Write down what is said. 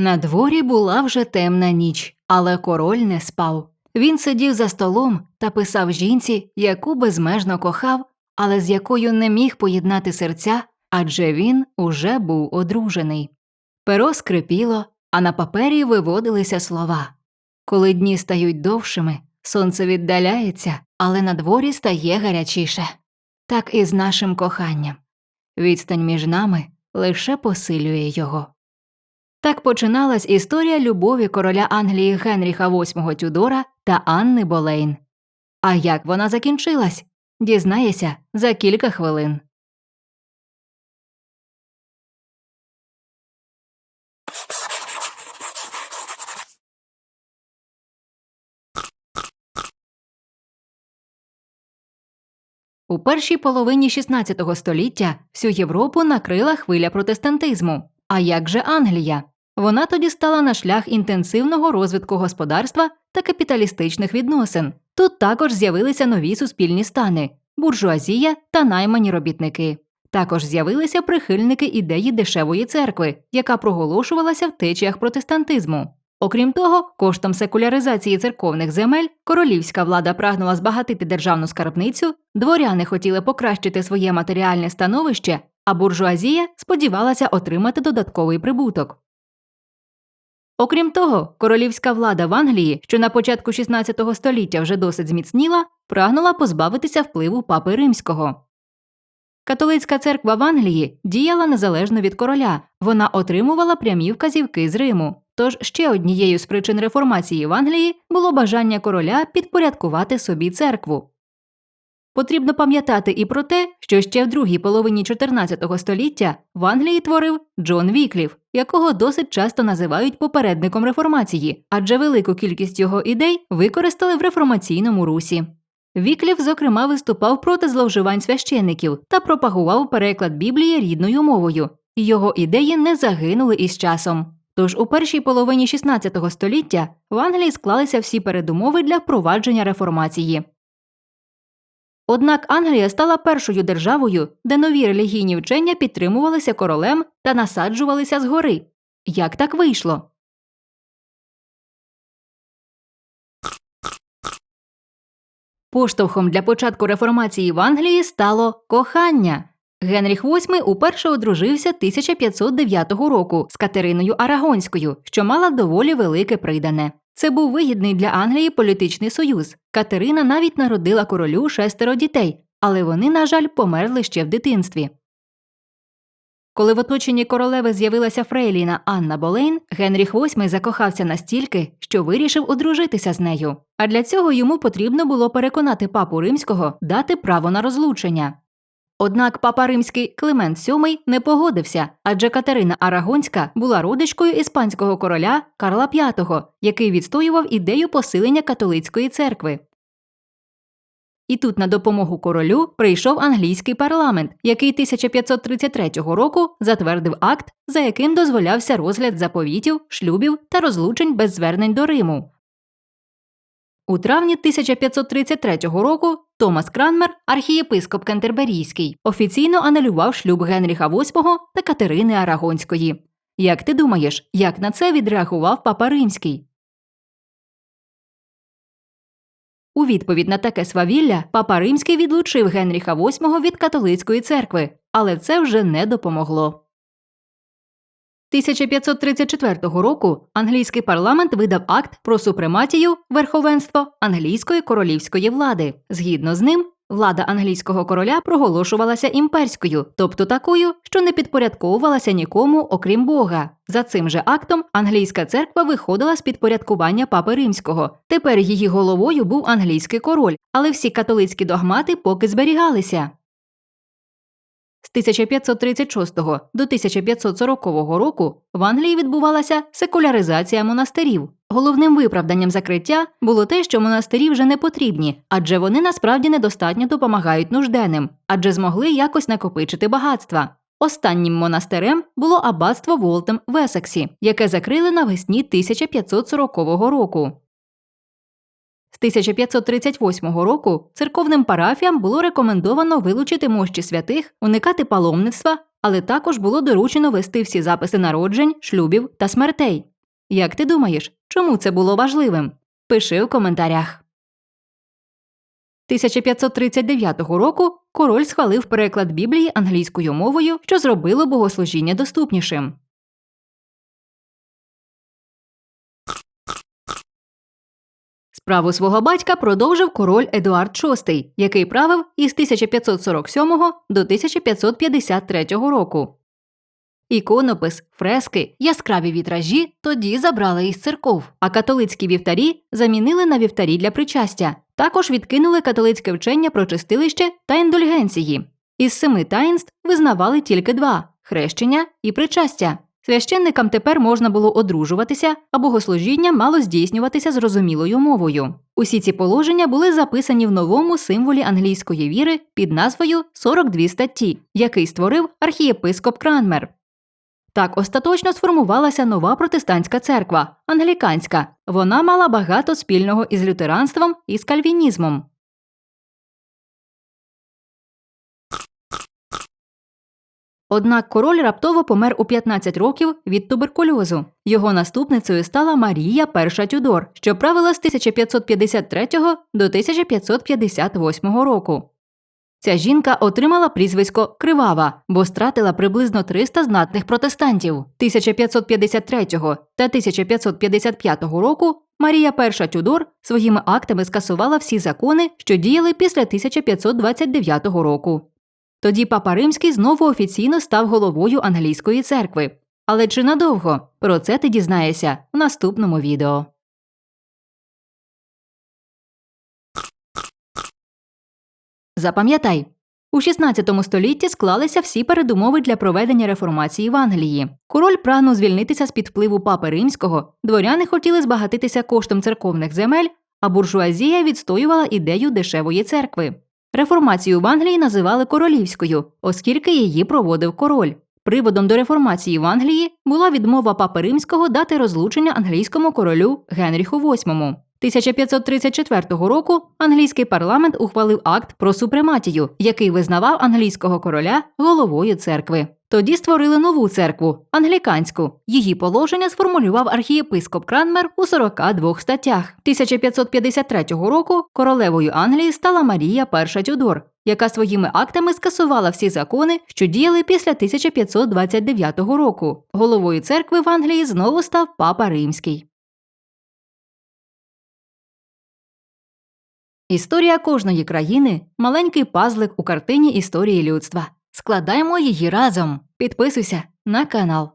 На дворі була вже темна ніч, але король не спав. Він сидів за столом та писав жінці, яку безмежно кохав, але з якою не міг поєднати серця, адже він уже був одружений. Перо скрипіло, а на папері виводилися слова. Коли дні стають довшими, сонце віддаляється, але на дворі стає гарячіше. Так і з нашим коханням. Відстань між нами лише посилює його. Так починалась історія любові короля Англії Генріха VIII Тюдора та Анни Болейн. А як вона закінчилась? Дізнаєшся за кілька хвилин. У першій половині XVI століття всю Європу накрила хвиля протестантизму. А як же Англія? Вона тоді стала на шлях інтенсивного розвитку господарства та капіталістичних відносин. Тут також з'явилися нові суспільні стани буржуазія та наймані робітники. Також з'явилися прихильники ідеї дешевої церкви, яка проголошувалася в течіях протестантизму. Окрім того, коштом секуляризації церковних земель королівська влада прагнула збагатити державну скарбницю, дворяни хотіли покращити своє матеріальне становище, а буржуазія сподівалася отримати додатковий прибуток. Окрім того, королівська влада в Англії, що на початку XVI століття вже досить зміцніла, прагнула позбавитися впливу папи римського. Католицька церква в Англії діяла незалежно від короля, вона отримувала прямі вказівки з Риму. Тож ще однією з причин реформації в Англії було бажання короля підпорядкувати собі церкву. Потрібно пам'ятати і про те, що ще в другій половині 14 століття в Англії творив Джон Віклів, якого досить часто називають попередником реформації, адже велику кількість його ідей використали в реформаційному русі. Віклів, зокрема, виступав проти зловживань священиків та пропагував переклад Біблії рідною мовою, і його ідеї не загинули із часом. Тож у першій половині 16 століття в Англії склалися всі передумови для впровадження реформації. Однак Англія стала першою державою, де нові релігійні вчення підтримувалися королем та насаджувалися згори. Як так вийшло? Поштовхом для початку реформації в Англії стало кохання. Генріх VIII уперше одружився 1509 року з Катериною Арагонською, що мала доволі велике придане. Це був вигідний для Англії політичний союз. Катерина навіть народила королю шестеро дітей, але вони, на жаль, померли ще в дитинстві. Коли в оточенні королеви з'явилася Фрейліна Анна Болейн, Генріх VIII закохався настільки, що вирішив одружитися з нею. А для цього йому потрібно було переконати папу римського дати право на розлучення. Однак папа римський Климент VII не погодився, адже Катерина Арагонська була родичкою іспанського короля Карла V, який відстоював ідею посилення католицької церкви. І тут на допомогу королю прийшов англійський парламент, який 1533 року затвердив акт, за яким дозволявся розгляд заповітів, шлюбів та розлучень без звернень до Риму. У травні 1533 року Томас Кранмер, архієпископ Кентерберійський, офіційно анулював шлюб Генріха VIII та Катерини Арагонської. Як ти думаєш, як на це відреагував папа Римський? У відповідь на таке свавілля папа Римський відлучив Генріха VIII від католицької церкви, але це вже не допомогло. 1534 року англійський парламент видав акт про супрематію верховенство англійської королівської влади. Згідно з ним, влада англійського короля проголошувалася імперською, тобто такою, що не підпорядковувалася нікому, окрім Бога. За цим же актом англійська церква виходила з підпорядкування папи римського. Тепер її головою був англійський король, але всі католицькі догмати поки зберігалися. З 1536 до 1540 року в Англії відбувалася секуляризація монастирів. Головним виправданням закриття було те, що монастирі вже не потрібні, адже вони насправді недостатньо допомагають нужденним, адже змогли якось накопичити багатства. Останнім монастирем було аббатство Волтем в Есексі, яке закрили навесні 1540 року. З 1538 року церковним парафіям було рекомендовано вилучити мощі святих, уникати паломництва але також було доручено вести всі записи народжень, шлюбів та смертей. Як ти думаєш, чому це було важливим? Пиши у коментарях. 1539 року король схвалив переклад Біблії англійською мовою, що зробило богослужіння доступнішим. Справу свого батька продовжив король Едуард VI, який правив із 1547 до 1553 року. Іконопис, фрески, яскраві вітражі тоді забрали із церков, а католицькі вівтарі замінили на вівтарі для причастя. Також відкинули католицьке вчення про чистилище та індульгенції. Із семи таїнств визнавали тільки два хрещення і причастя. Священникам тепер можна було одружуватися, а богослужіння мало здійснюватися зрозумілою мовою. Усі ці положення були записані в новому символі англійської віри під назвою 42 статті, який створив архієпископ Кранмер. Так остаточно сформувалася нова протестантська церква англіканська. Вона мала багато спільного із лютеранством і з кальвінізмом. Однак король раптово помер у 15 років від туберкульозу. Його наступницею стала Марія І Тюдор, що правила з 1553 до 1558 року. Ця жінка отримала прізвисько Кривава, бо стратила приблизно 300 знатних протестантів. 1553 та 1555 року Марія І Тюдор своїми актами скасувала всі закони, що діяли після 1529 року. Тоді папа Римський знову офіційно став головою англійської церкви. Але чи надовго? Про це ти дізнаєшся в наступному відео. Запам'ятай, у 16 столітті склалися всі передумови для проведення реформації в Англії. Король прагнув звільнитися з під впливу папи римського, дворяни хотіли збагатитися коштом церковних земель, а буржуазія відстоювала ідею дешевої церкви. Реформацію в Англії називали королівською, оскільки її проводив король. Приводом до реформації в Англії була відмова папи римського дати розлучення англійському королю Генріху VIII. 1534 року англійський парламент ухвалив акт про супрематію, який визнавав англійського короля головою церкви. Тоді створили нову церкву англіканську. Її положення сформулював архієпископ Кранмер у 42 статтях. 1553 року королевою Англії стала Марія І Тюдор, яка своїми актами скасувала всі закони, що діяли після 1529 року. Головою церкви в Англії знову став папа Римський. Історія кожної країни маленький пазлик у картині історії людства. Складаємо її разом. Підписуйся на канал.